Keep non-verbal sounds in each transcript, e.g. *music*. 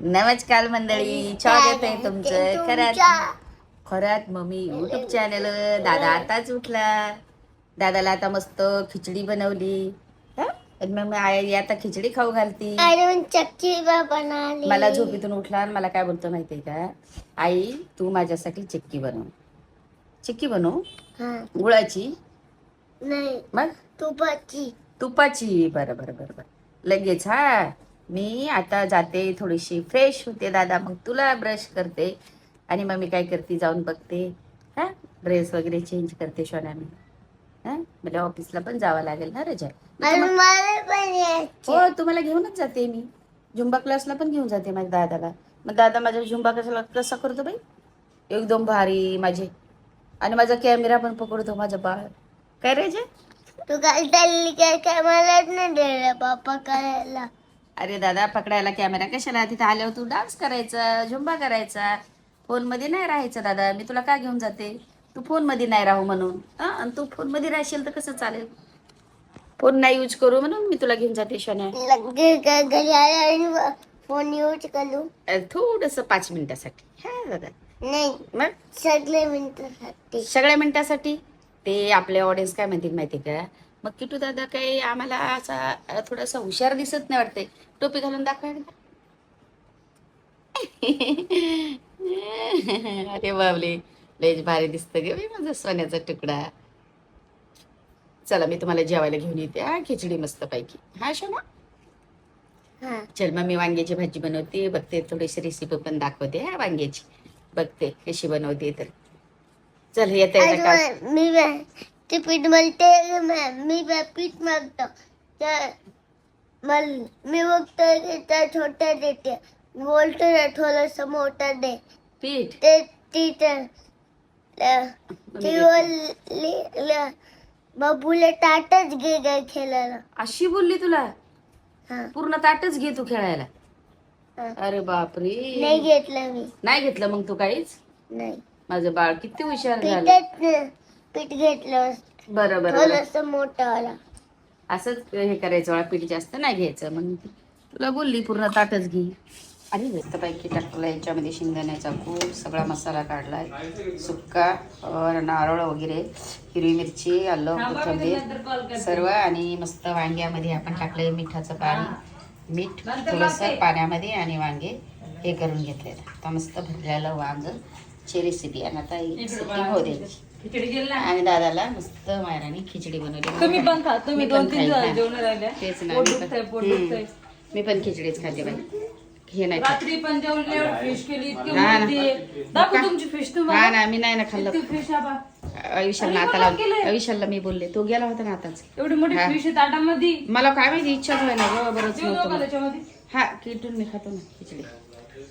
नमस्कार मंडळी स्वागत आहे तुमचं Kharat Kharat mummy YouTube channel दादा आताच उठला. दादाला आता मस्त खिचडी बनवली. हं? मग आई आता खिचडी खाऊ घालती. मला झोपेतून उठला आणि मला काय बोलतो माहितीये का? आई तू माझ्यासाठी चिक्की बनव. चिक्की बनव. हा. गुळाची. नाही. मग? तुपाची. तुपाची. बरं बरं बरं बरं. लगेच हा. मी आता जाते थोडीशी फ्रेश होते दादा. मग तुला ब्रश करते आणि मग मी काय करते जाऊन बघते. हा? ड्रेस वगैरे चेंज करते शोना मी. हा? मला ऑफिसला पण जावं लागेल ना रजा. मला हो तुम्हाला घेऊनच जाते मी. झुंबा क्लासला पण घेऊन जाते माझ्या दादाला. मग दादा माझ्या झुंबा कशाला कसा करतो बाई? एकदम भारी माझे. आणि माझा कॅमेरा पण पकडतो माझा बाळ. काय रे जे तू काय चालली काय काय मलाच नाही पप्पा करायला. अरे दादा पकडायला कॅमेरा कशाला? तिथे आल्यावर तू डान्स करायचा झुंबा करायचा. फोनमध्ये नाही राहायचं दादा. मी तुला का घेऊन जाते? तू फोनमध्ये नाही राहू म्हणून. हा? आणि तू फोनमध्ये राहशील तर कसं चालेल? फोन नाही यूज करू म्हणून मी तुला घेऊन जाते शोन्या. घरी फोन यूज करू थोडस पाच मिनिटासाठी. हा दादा. नाही. मग? सगळे मिनिटासाठी. सगळ्या मिनिटासाठी? ते आपले ऑडियन्स काय म्हणतील माहिती का? मग किटू दादा काही आम्हाला असा थोडासा हुशार दिसत नाही वाटते टोपी घालून दाखवा. *laughs* अरे बाबले लयच भारी दिसतं गे माझा सोन्याचा तुकडा. चला मी तुम्हाला जेवायला घेऊन येते हा खिचडी मस्त पैकी हा शोना हा. चल मग मी वांग्याची भाजी बनवते बघते थोडीशी रेसिपी पण दाखवते हा वांग्याची. बघते कशी बनवते तर. चल येता ते पीठ मलते मी पीठ मागतो मल मी बघतो की त्या छोट्या देते बोलतो ना थोडस मोठा दे पीठ ते ती ती बोलली बाबूला ताटच घे ग खेळायला अशी बोलली तुला हा पूर्ण ताटच घे तू खेळायला हा. अरे बापरे. नाही घेतलं मी. नाही घेतलं मग तू काहीच? नाही माझं बाळ किती हुशार झालं. पीठच पीठ घेतलं बरं बरं मोठं वाला. असंच हे करायचं बाळा पीठ जास्त नाही घ्यायचं मग तुला बोलली पूर्ण ताटच घे. आणि मस्तपैकी टाकला याच्यामध्ये शेंगदाण्याचा कूट सगळा मसाला काढलाय सुक्का अं, नारळ वगैरे हिरवी मिरची आलं कोथिंबीर सर्व आणि मस्त वांग्यामध्ये आपण टाकलंय मिठाचं पाणी. मीठ थोडंसं पाण्यामध्ये आणि वांगे हे करून घेतलेलं. आता मस्त भरलेलं वांग. ची रेसिपी आणि आता ही द्यायची आणि दादाला मस्त मायराने खिचडी बनवली तुम्ही पण खा तुम्ही मी पण दोन तीन खाईन. जेवण राहिल्या तेच ना पोट मी दुखतंय, पोट पण दुखतंय. हम्म. मी पण खिचडीच खाते बाई हे नाही खात. रात्री पण जेवण एवढं फिश केली इतकी हा ना. मोठी दाखव का? तुमची फिश हा तुम्हाला ना मी नाही ना खाल्लं फिश आबा आता लावलं मी बोलले तो गेला होता ना आताच एवढी मोठी हा. फिश आहे ताटामध्ये मला काय माहिती इच्छा होय ना गं बरंच जेवू नव्हतं नका मला. त्याच्यामध्ये हा किटून मी खातो ना खिचडी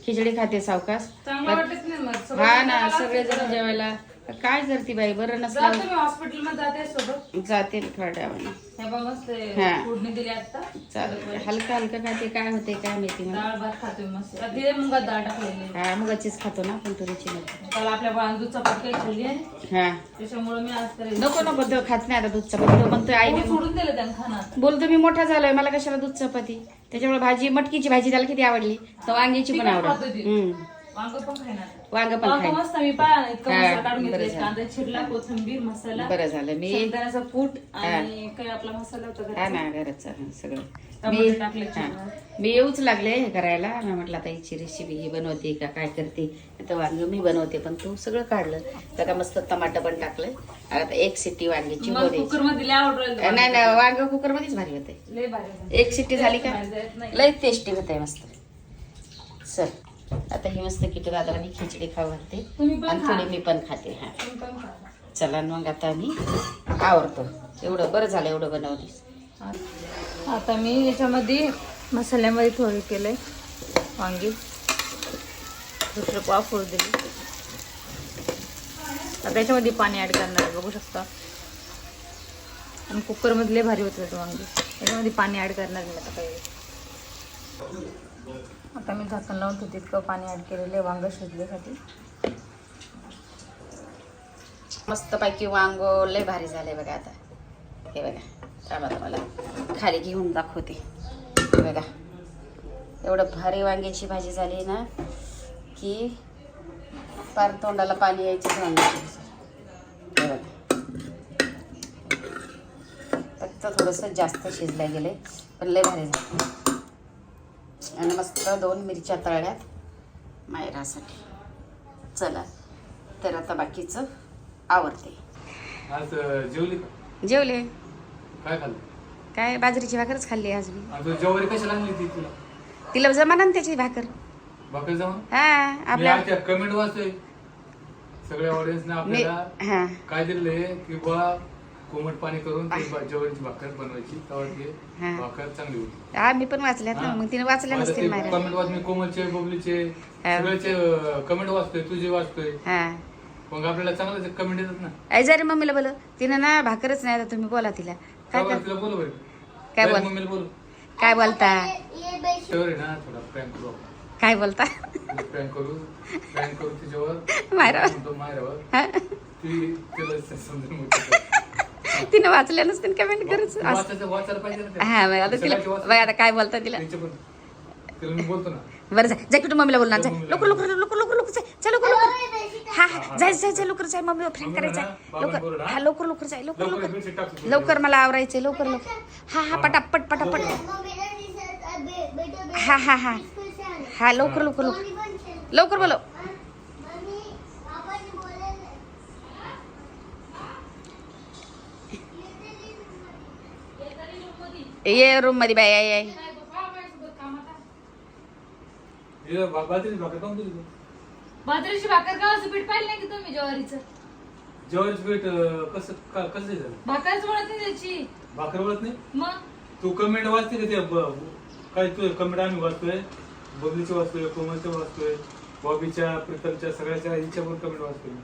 खिचडी खाते सावकाश चांगलं वाटत नाही मग सगळं हा ना सगळे. जण जेवायला काय करते बाई? बरं जातो नसलं मी हॉस्पिटलमध्ये जाते सोबत. जाते थोड्या वेळाने. हे बघ मस्त हा. फोडणी दिली आता चालू हलकं हलकं खाते काय होते काय माहिती मला. डाळ भात खातोय मस्त. तिथे मुगात डाळ टाकलेली हा मुगाचीच खातो ना पण तुरीची नको काल आपल्या बाळानं दूध चपाती काही खाल्ली आहे. हा. त्याच्यामुळे मी आज तरी नको नको तो खात नाही आता दूध चपाती. तो म्हणतोय आईने सोडून दिलं त्यांना बोलतो मी मोठा झालोय मला कशाला दूध चपाती? त्याच्यामुळे भाजी मटकीची भाजी त्याला किती आवडली? तर वांग्याची पण तिखट आवडत. खातो ती. हम्म. वांग पण खाणार वांग पण वांग खाय मस्त मी पाहा इतका हा, मसाला काढून बरं झालं. कांदा चिरला कोथिंबीर मसाला बरं झालं. मी शेंगदाण्याचा कूट आणि काय आपला मसाला होता हा घरचा. ना घराचं हा, सगळं मी टाकले हा. चिरून. मी येऊच लागले हे करायला. मी म्हटलं आता हिची रेसिपी ही बनवते का? काय करते? तर वांग मी बनवते पण तू सगळं काढलं. तर का मस्त टमाटर पण टाकलं. आता एक सिट्टी वांग्याची मग होते कुकरमध्ये लय आवडलं नाही नाही वांग कुकर मध्येच भारी होते. लय भारी झालं. एक सिट्टी झाली का. लय टेस्टी होते. मस्त. चल. आता ही मस्त किती दादाला खिचडी खाऊ घालते. आणि. थोडी मी पण खाते हा. चला मग आता मी आवडतो एवढं बरं झालं एवढं बनवलीस. आता मी याच्यामध्ये मसाल्यामध्ये थोडी केलंय. वांगी. दुसरं वाफोड दिली. आता त्याच्यामध्ये पाणी ऍड करणार आहे बघू शकता. आणि कुकरमधले भारी होते वांगी. त्याच्यामध्ये पाणी ऍड करणार नाही आता काही. आता मी झाकण लावून ठेवते इतकं पाणी ॲड केलेलं आहे वांगं शिजल्यासाठी. मस्तपैकी वांग लय भारी झाले बघा आता. हे बघा थांबा मला खाली घेऊन दाखवते. बघा एवढं भारी वांग्याची भाजी झाली ना की पार तोंडाला पाणी यायचं वांग्याची बघा. फक्त थोडंसं जास्त शिजलं गेले पण लय भारी झालं आणि मस्त दोन मिरच्या तळल्यात मायरासाठी. चला तर आता बाकीचं आवडते आज जेवली काय बाजरीची भाकरच खाल्ली आज मी. आज ज्वारी कशाला आणली ती तुला? तिला जमाना ना त्याची भाकर. हा आपल्या कमेंट वाचतोय. सगळ्या ऑडियन्सने आपल्याला काय दिलंय की बा कोमट पाणी करून ती बा- ज्वारीची भाकर बनवायची. तेव्हा ती हा. भाकर चांगली होती. हा मी पण वाचल्यात ना. मग तिने वाचल्या नसतील मायरा कमेंट वाच मी कोमलचे बबलीचे हा. सगळ्याचे कमेंट वाचतोय तुझे वाचतोय. हा. मग आपल्याला चांगलं कमेंट येतात ना. आई जरी मम्मीला बोल तिनं ना भाकरच नाही आता तुम्ही बोला तिला. काय काय कर? तिला बोल बरं काय बोल? मम्मीला बोल काय बोलता? ये बेश त्यावर आहे ना थोडा प्रँक करू आपण. काय बोलता? प्रँक करू. प्रँक करू तिच्यावर. *laughs* मायरावर हा? ती तिला समजून *laughs* तिनं वाचल्या नसतील कमेंट करच असं. वाचायचं वाचायला पाहिजे ना ते. हा आता तिला आता काय बोलता तिला? बोलतो ना. बरं जा जा की तू मम्मीला बोलणार जा. मम्मीला लवकर लवकर लवकर लवकर लवकर जा. जा लवकर लवकर. हा हा. जाय जाय जाय लवकर जाय मम्मी फ्रेंड मम्मीला करायचं ना, आहे. लवकर ना. हा लवकर लवकर जाय लवकर लवकर लवकर. मला आवरायचंय लवकर लवकर. हा हा पटापट पटापट. मम्मीला हा हा हा. हा लवकर लवकर लवकर. लवकर बोलो हा? मम्मी पापाने बोलायला ये रूममध्ये बाय बा- बाजरीची भाकर गव्हाचं पीठ पाहिलं नाही की तुम्ही ज्वारीचं ज्वारीचं पीठ अं, कसं का- कसं झालं भाकरच वळत नाही त्याची भाकर वळत नाही मग तू कमेंट वाचते का ते ब- काय तू कमेंट आम्ही वाचतोय बबलीचे वाचतोय कोमलचे वाचतोय बॉबीच्या प्रीतमच्या सगळ्याच्या हिच्या पण कमेंट वाचतोय मी.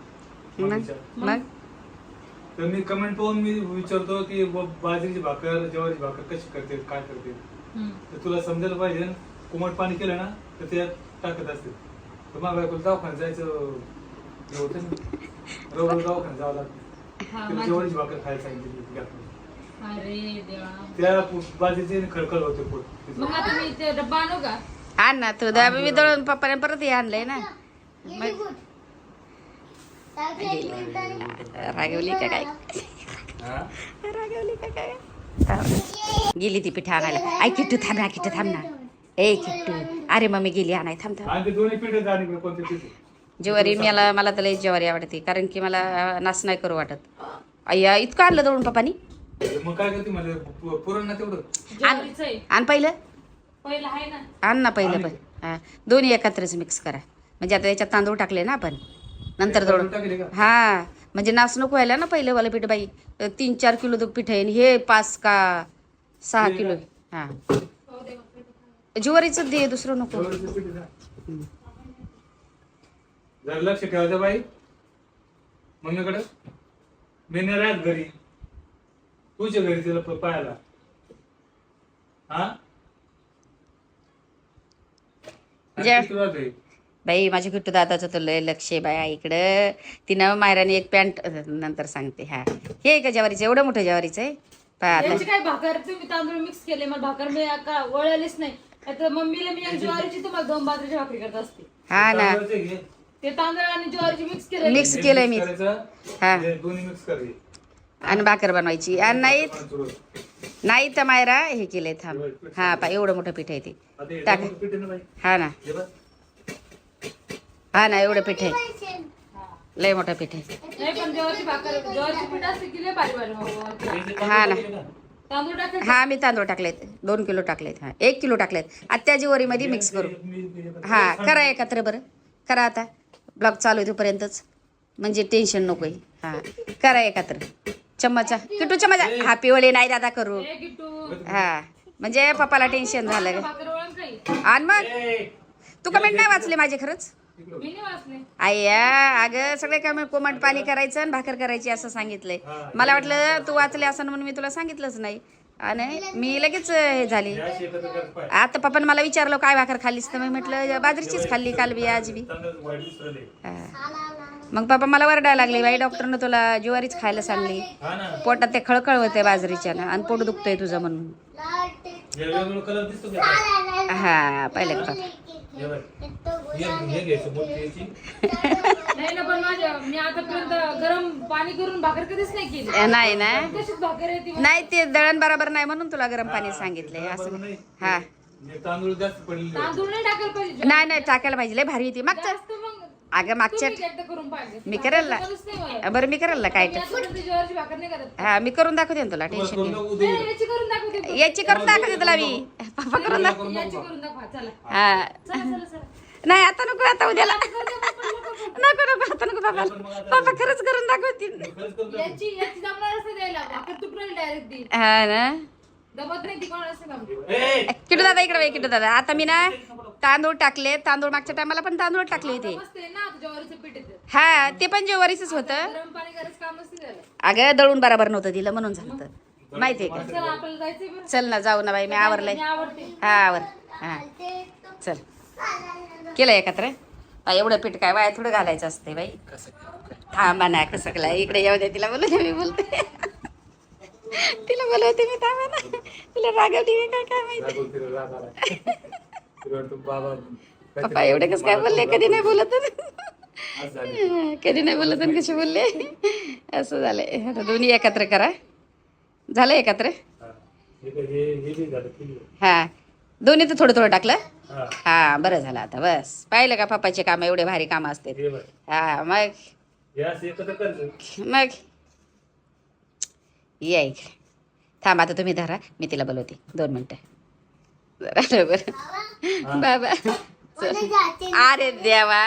मग मम्मीच्या. मग तर मी कमेंट पाहून मी विचारतो की ब- बाजरीची भाकर ज्वारीची भाकर कशी करते काय करते हम्म. तर तुला समजायला पाहिजे ना, कोमट पाणी केलं ना तर त्यात टाकत असते तर मग बायकोला दवाखान्यात जायचं हे होतं ना रोज दवाखान्यात जावं लागतं हा, तिला माझी- ज्वारीची भाकर खायला सांगितली घातली. अरे देवा त्या पु- बाजरीची खळखळ होते पोट तिचं. मग आता मी ते डब्बा आणू का आण ना तू दळून पप्पाने परत हे आणलंय ना बी गुड. ताकि एक मिनिटाने- रागवली का काय? हा? रागवली का काय? गेली ती पिठा आणायला. आई किट्टू थांब ना किट्टू थांब ना. ए किट्टू. अरे मम्मी गेली आणाय थांब थांब. ज्वारी मला मला तर लई ज्वारी आवडते कारण की मला नाच नाही करू वाटत. अय्या इतकं आणलं दळून पप्पानी? मग काय करते पु- पुरण ना तेवढं. ज्वारीचं आहे. आण पहिलं. पहिलं आहे ना. आण ना पहिलं पण. हा. दोन्ही एकत्रच मिक्स करा. म्हणजे आता याच्यात तांदूळ टाकले ना आपण. नंतर का? हा. म्हणजे नाच नको व्हायला ना पहिलं वाला पीठ बाई. तीन चार किलो पीठ आहे आणि हे पाच का सहा किलो. हा. ज्वारीच दे दुसरं नको. लक्ष ठेवायचं बाई. मम्मीकडे. मी नाही राहत घरी. तुझ्या घरी तिला पाहायला. हा? राहते? बाई माझ्या किट्टू दादाचं तर लय लक्ष आहे बाई इकडं. तिनं मायराने एक पॅन्ट नंतर सांगते हा. हे का ज्वारीचं? एवढं मोठं ज्वारीचं आहे? काय भाकर? तुम्ही तांदूळ मिक्स केले मला भाकर मी का वळालीच नाही. आता मम्मीला मी एक ज्वारीची तुम्हाला दोन बाजरीची भाकरी करत असते. हा ना. ते तांदूळ आणि ज्वारीची मिक्स केले मिक्स केलंय मी. करायचं, हा. दोन्ही मिक्स कर. आणि भाकर बनवायची. आणि नाही. नाही तर मायरा हे केलंय थांब. हा पा एवढं मोठं पीठ आहे ते. टाक. हा ना. हे ना एवढं पीठ. आहे. लय मोठं पीठ. आहे. हे ना. हा मी तांदूळ टाकलेत. दोन किलो टाकलेत हा. एक किलो टाकलेत. आता ज्वारीमध्ये मिक्स करू. हा करा एकत्र बरं. करा आता. ब्लॉग चालू आहे तोपर्यंतच. म्हणजे टेन्शन नकोय. हा करा एकत्र. चम्मचा. किटू चम्मचा. हा पिवळे नाही दादा करू. हा म्हणजे पप्पाला टेन्शन झालं आणि मग. तू कमेंट नाही वाचले माझे खरंच? आय्या अगं सगळे कमेंट कोमट पाणी करायचं आणि भाकर करायची असं सांगितलंय. मला वाटलं तू वाचले असं म्हणून मी तुला सांगितलंच नाही. आणि मी लगेच हे झाली. आता पप्पाने मला विचारलं काय भाकर खाल्लीस? तर मी म्हटलं बाजरीचीच खाल्ली काल बी आज बी. मग पप्पा मला वरडायला लागले बाई डॉक्टरनं तुला ज्वारीच खायला सांगली. हा ना. पोटात ते खळखळ होते बाजरीच्या आणि पोट दुखतंय तुझं म्हणून. हा पाहिलं नाही ना पण माझ्या मी आतापर्यंत गरम पाणी करून भाकर कधीच नाही केली. नाही ना तशीच भाकर येते नाही ते दळण बरोबर नाही म्हणून तुला गरम पाणी सांगितले असं नाही. हा तांदूळ जास्त पडलेले तांदूळ नाही टाकायला पाहिजे. नाही नाही टाकायला पाहिजे. लय भारी होती मागच्या जास्त मग अगं मागच्या मी करेल ना. बरं मी करेल ना काय हा मी करून दाखवते ना तुला टेन्शन नाही याची करून दाखवते याची करून दाखवते तुला मी. *laughs* पप्पा करून दाखवा चला. हा. चला चला चला. नाही आता नको आता उद्याला. *laughs* नको नको आता नको बाबा पप्पा खरंच करून दाखवतील. हा ना. किटू दादा इकडे बाई किटू दादा. आता मी ना तांदूळ टाकले तांदूळ मागच्या टायमाला पण तांदूळ टाकले होते. हा ते पण जेवारीच होतं. अगं दळून बरोबर नव्हतं दिलं म्हणून झालं तर माहितीये का? चला आपल्याला जायचंय बरं. चल ना जाऊ ना बाई मी आवरलंय. हा आवर. हा. चल. केलं एकत्र? एवढं पीठ काय वाया थोडं घालायचं असते बाई. थांबा ना कसं केलं इकडे येऊ दे तिला बोलू दे मी बोलते. तिला बोलवते मी थांबा ना. तिला रागवली काय काय माहिती? वाटतं बाबा पप्पा एवढे कसं काय बोलले? कधी नाही बोलत. कधी नाही बोलत कसे बोलले? असं झालंय. आता दोन्ही एकत्र करा. झालं एकत्र? हा. दोन्ही तर थोडं थोडं टाकलं? हा. बरं झालं आता बस. पाहिलं का पप्पाचे काम? एवढे भारी काम असते हे मग? मग? या थांब आता तुम्ही धरा. मी तिला बोलवते. दोन मिनटं. जरा बरं. बाबा. अरे देवा.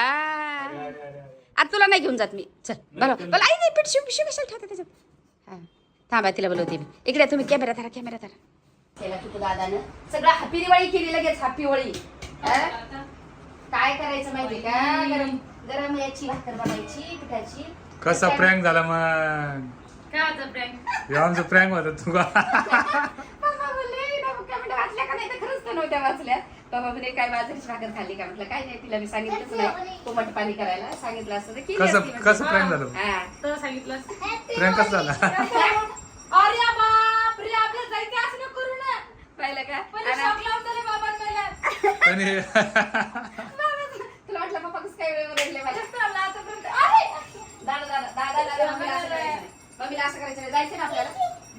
आता तुला नाही घेऊन जात मी. चल बरोबर मला आई नाही पिशवी पिशवी कशाला ठेवता त्याच्यात. हा. थांबा तिला बोलवते मी. इकडे तुम्ही कॅमेरा धरा कॅमेरा धरा. केला तू दादानं. सगळं हॅपी दिवाळी केली लगेच हॅपी होळी. हा? काय करायचं माहिती का? गरम गरम याची भाकर बनायची पिठाची. कसा प्रँक झाला मग? काय होतं प्रँक हे आमचं प्रँक होता तू *laughs* का पप्पा बोलले "ना, कमेंट वाचल्या का नाही तर खरंच त्या नव्हत्या वाचल्या. पप्पा म्हणे काय बाजरीची भाकर खाल्ली का? म्हटलं काय नाही तिला मी सांगितलंच नाही. कोमट पाणी करायला सांगितलं असतं तर केली कसं असती म्हटलं. कसं प्रँक झालं? हा. तर सांगितलं. प्रँक कसं झाला? *laughs* अरे बाप रे आपल्याला जायचं असं नको करू ना. पाहिलं का? पहिले आणि शॉक लावून दिले बाबांना. पण हे *laughs* तुला वाटलं पप्पा कसं काय वेळेवर आतापर्यंत? अरे! दादा दादा दादा दादा मम्मीला असं करायचं नाही. मम्मीला असं करायचं नाही. जायचं ना आपल्याला?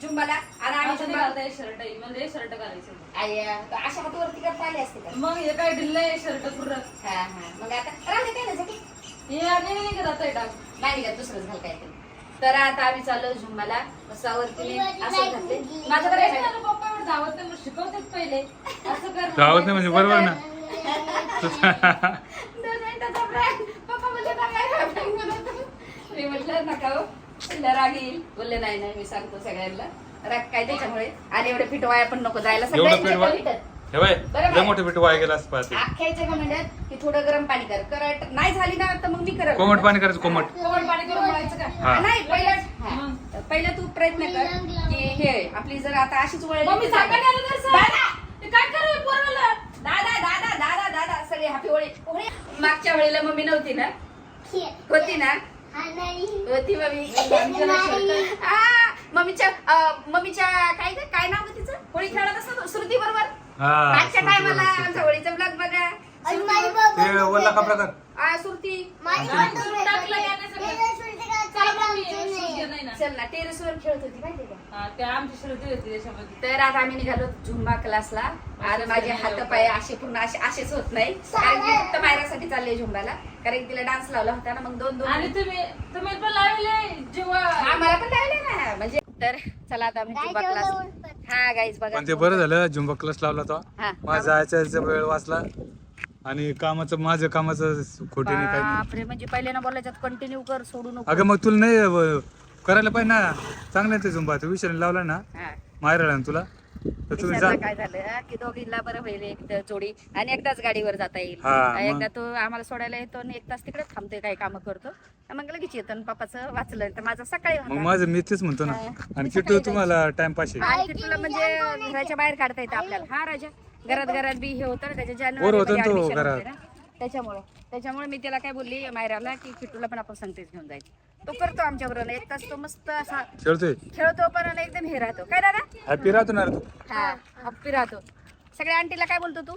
जुंबाला? आणि आम्ही घालताय शर्ट म्हणजे शर्ट घालायचं आई, अशा हातावरती करता आले असते का? मग हे काय ढिल्ल आहे शर्ट पूर्ण हा हा. मग आता काय नाही जाते. हे आणि नाही करत आहे टाक नाही का दुसरंच घाल काय तरी. तर आता आम्ही चाललो झुंबाला मसावरती असं घातले माझं बरं आहे. माझ्या पप्पा एवढं धावत नाही मग शिकवतात पहिले. असं कर. धावत नाही म्हणजे बरोबर ना? *laughs* दोन मिनिटाचा prank. पप्पा बोलले "ना काय prank बनवतो?" मी म्हटलं नका हो. तिला राग येईल. बोलले नाही नाही मी सांगतो सगळ्यांना. राग काय त्याच्यामुळे? आणि एवढे पीठ वाया पण नको जायला. एवढं पीठ सगळ्यांच्या वा- पीठच. हे बाय बरोबर. लय मोठं पीठ वाया गेला असं पाहते. की थोडं गरम पाणी कर. नाही झाली ना तर मग मी करत कोमट पाणी करायचं कोमट. कोमट पाणी करून का? नाही पहिलं हा. पहिलं तू प्रयत्न कर की हे आपली जर आता अशीच वळ मग मी सांगायला आलो तर सर. दादा! ते काय करू पोराला? दादा दादा दादा दादा सगळे हॅपी होळी. होळी. मागच्या वेळेला मम्मी नव्हती ना? होती ना? होती मम्मी. हा. मम्मीच्या अं, मम्मीच्या काय ग? काय नाव तिचं? होळी खेळत असत श्रुती बरोबर? हा मागच्या सुरती टायमाला बरोबर, आमचा. होळीचा ब्लॉग बघा. ते वल्ला कपडा कर. आ, सुरती. टाकलं याने सगळं. चला मम्मी, सुट्टी नाही ना. चल ना टेरेसवर खेळत होती माहिती का? हा, ते आमची श्रुती होती त्याच्यामध्ये. तर आता आम्ही निघालो झुंबा क्लासला. आणि माझे हात पाय असे पूर्ण असे असेच होत नाही. कारण की फक्त बाहेरसाठी चालले झुंबाला कारण तिला डान्स लावला होता ना मग दोन आणि दोन तुम्ही तुम्ही पण लावले जेव्हा आम्हाला पण लावले ना. म्हणजे तर चला आता आम्ही झुंबा क्लास हा गाईज बघा. पण ते बरं झालं झुंबा क्लास लावला तो. हा. माझा जायचा वेळ वाचला. आणि कामाचं माझं कामाचं खोटे नाही काही नाही. बापरे म्हणजे पहिले ना बोलायच्यात कंटिन्यू कर सोडू नको. अगं मग तुला नाही अं, करायला पाहिजे ना. चांगलं आहे ते झुंबा. तू विषय लावला ना हा. ना तुला. तर तुम्ही जा. विचारलं काय झालं की दोघींना बरं होईल एक तर जोडी आणि एकदाच गाडीवर जाता येईल. हा, मग. एकदा तो आम्हाला सोडायला येतो आणि एक तास तिकडे थांबतोय काही काम करतो. मग लगेच येतो आणि पप्पाचं वाचलं तर माझं सकाळी मग होता. माझं मी तेच म्हणतो ना. हा. आणि किट्टू तुम्हाला टाइमपास आहे. आणि किट्टूला म्हणजे घराच्या बाहेर काढता येतं आपल्याला. हा राजा. घरात घरात बी हे होतं ना त्याच्या बोर होतं ना तो admission घरात. होते ना. त्याच्यामुळे. त्याच्यामुळे मी त्याला काय बोलली मायराला की किट्टूला पण आपण संगतीच घेऊन जायचं. तो करतो आमच्या बरोबर एक तास तो मस्त असा खेळतोय. खेळतो पण आणि एकदम हे राहतो. काय दादा? हॅपी राहतो ना रे तू? हा हप्पी राहतो. सगळ्या आंटीला काय बोलतो तू?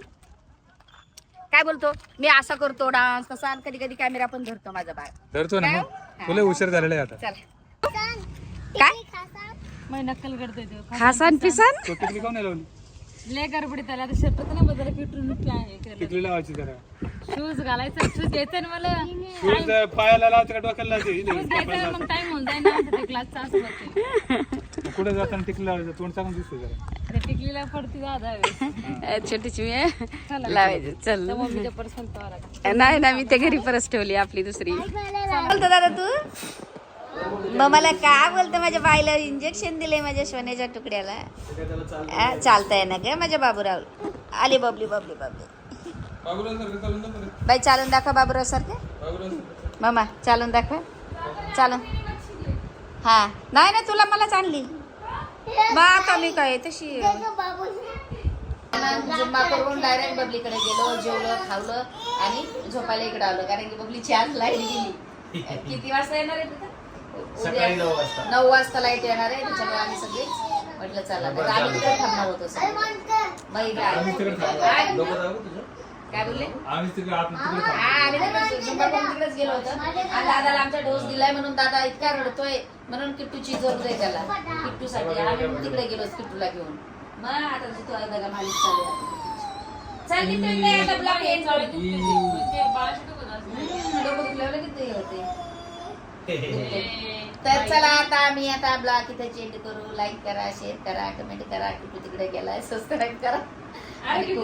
काय बोलतो? मी असा करतो डान्स तसा कधी कधी कॅमेरा पण धरतो माझा बाळ. धरतो ना? मग? तुला उशीर झालेला आहे आता. चल. काय? मग नक्कल करतोय तो. खासान पिसान? तो टिकली काऊन नाही लावली लय गडबडी त्याला आता शर्ट नाही बदल किटून टिकली लावायची जरा. शूज घालायचा शूज घ्यायचा ना मला? शूज पायाला लावते का डोक्याला लावते शूज घ्यायचा ना मग टाइम होऊन जाईल ना ते क्लासचा असं कुठे जाताना टिकली लावायचं? तोंड चांगलं दिसतो जरा. ते टिकलीला पडती दादा छोटीची मी लावायचं. चल. मम्मीच्या नाही ना मी ते घरी परत ठेवली आपली दुसरी. बोलतो दादा तू? मग मला काय बोलतो माझ्या बाईला इंजेक्शन दिले माझ्या सोन्याच्या तुकड्याला. आ, चालतंय ना ग माझ्या बाबूराव. आली बबली बबली बबली. बाई चालून दाखवा बाबूराव सारखं मामा चालून दाखवा. चालून. हा. नाही ना तुला मलाच आणली. बा कमी काय तशी जुम्मा करून डायरेक्ट बबलीकडे गेलो जेवलं खावलं आणि झोपायला इकडे आलो. कारण की बबलीची आज लाइट गेली. किती वाजता येणार आहे सकाळी नऊ वाजता. नऊ वाजता लाइट येणार आहे त्याच्यामुळे आम्ही सगळे म्हटलं चला तर आम्ही तिकडे थांबणार होतो सगळे. बाई काय आम्ही तिकडे थांबलो. काय तुझं. बोलले? आम्ही तिकडे आपण तिकडे हा, आम्ही तिकडे जुम्मा करून तिकडेच गेलो होतो. आणि दादाला आमचा डोस दिलाय म्हणून दादा इतका रडतोय. म्हणून किट्टूची जरूर आहे त्याला. किट्टूसाठी आम्ही मग तिकडे गेलो किट्टूला घेऊन. मग आता बघा मालिश चालू आहे. चल किट्टू इकडे ये, डबला घे. हम्म, डोकं दुखल्यावर लगेच ते *laughs* हे होते तर चला आता आम्ही आता ब्लॉग इथे चेंज करू. लाईक करा शेअर करा कमेंट करा किटू तिकडे गेलाय. सबस्क्राईब करा. आणि